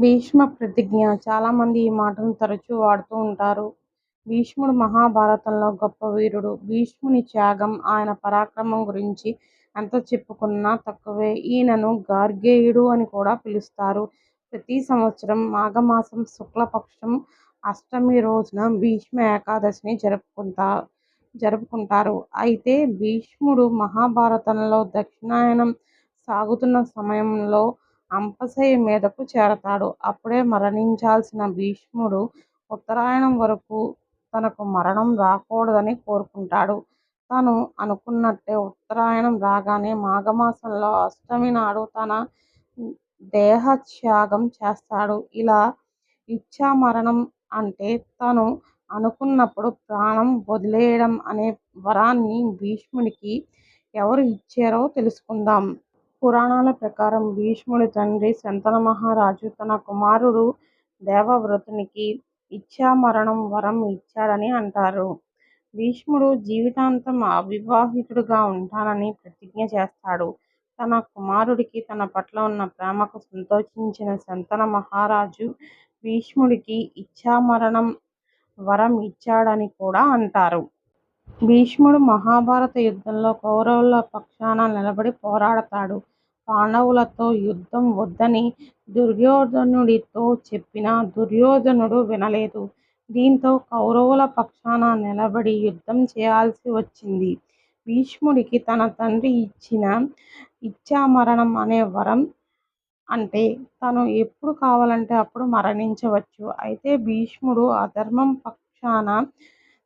భీష్మ ప్రతిజ్ఞ చాలామంది ఈ మాటను తరచూ వాడుతూ ఉంటారు. భీష్ముడు మహాభారతంలో గొప్ప వీరుడు. భీష్ముని త్యాగం, ఆయన పరాక్రమం గురించి ఎంత చెప్పుకున్నా తక్కువే. ఈయనను గార్గేయుడు అని కూడా పిలుస్తారు. ప్రతి సంవత్సరం మాఘమాసం శుక్లపక్షం అష్టమి రోజున భీష్మ ఏకాదశిని జరుపుకుంటా జరుపుకుంటారు. అయితే భీష్ముడు మహాభారతంలో దక్షిణాయనం సాగుతున్న సమయంలో అంపశయ్య మీదకు చేరతాడు. అప్పుడే మరణించాల్సిన భీష్ముడు ఉత్తరాయణం వరకు తనకు మరణం రాకూడదని కోరుకుంటాడు. తను అనుకున్నట్టే ఉత్తరాయణం రాగానే మాఘమాసంలో అష్టమి నాడు తన దేహత్యాగం చేస్తాడు. ఇలా ఇచ్చా మరణం అంటే తను అనుకున్నప్పుడు ప్రాణం వదిలేయడం అనే వరాన్ని భీష్ముడికి ఎవరు ఇచ్చారో తెలుసుకుందాం. పురాణాల ప్రకారం భీష్ముడి తండ్రి శంతనమహారాజు తన కుమారుడు దేవవ్రతునికి ఇచ్చామరణం వరం ఇచ్చాడని అంటారు. భీష్ముడు జీవితాంతం అవివాహితుడుగా ఉంటానని ప్రతిజ్ఞ చేస్తాడు. తన కుమారుడికి తన పట్ల ఉన్న ప్రేమకు సంతోషించిన శంతన మహారాజు భీష్ముడికి ఇచ్చామరణం వరం ఇచ్చాడని కూడా అంటారు. భీష్ముడు మహాభారత యుద్ధంలో కౌరవుల పక్షాన నిలబడి పోరాడతాడు. పాండవులతో యుద్ధం వద్దని దుర్యోధనుడితో చెప్పినా దుర్యోధనుడు వినలేదు. దీంతో కౌరవుల పక్షాన నిలబడి యుద్ధం చేయాల్సి వచ్చింది. భీష్ముడికి తన తండ్రి ఇచ్చిన ఇచ్ఛామరణం అనే వరం అంటే తను ఎప్పుడు కావాలంటే అప్పుడు మరణించవచ్చు. అయితే భీష్ముడు అధర్మం పక్షాన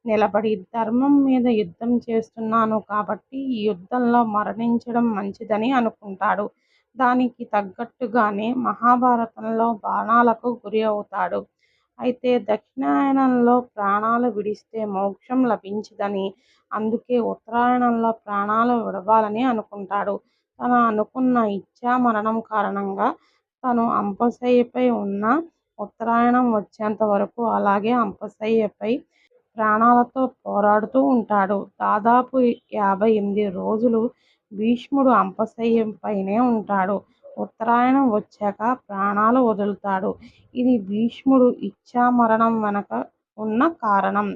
నిలబడి ధర్మం మీద యుద్ధం చేస్తున్నాను కాబట్టి ఈ యుద్ధంలో మరణించడం మంచిదని అనుకుంటాడు. దానికి తగ్గట్టుగానే మహాభారతంలో బాణాలకు గురి అవుతాడు. అయితే దక్షిణాయనంలో ప్రాణాలు విడిస్తే మోక్షం లభించదని, అందుకే ఉత్తరాయణంలో ప్రాణాలు విడవాలని అనుకుంటాడు. తను అనుకున్న ఇచ్ఛామరణం కారణంగా తను అంపశయ్యపై ఉన్న ఉత్తరాయణం వచ్చేంత వరకు అలాగే అంపశయ్యపై ప్రాణాలతో పోరాడుతూ ఉంటాడు. దాదాపు యాభై ఎనిమిది రోజులు భీష్ముడు అంపశయ్యపైనే ఉంటాడు. ఉత్తరాయణం వచ్చాక ప్రాణాలు వదులుతాడు. ఇది భీష్ముడు ఇచ్ఛామరణం వెనక ఉన్న కారణం.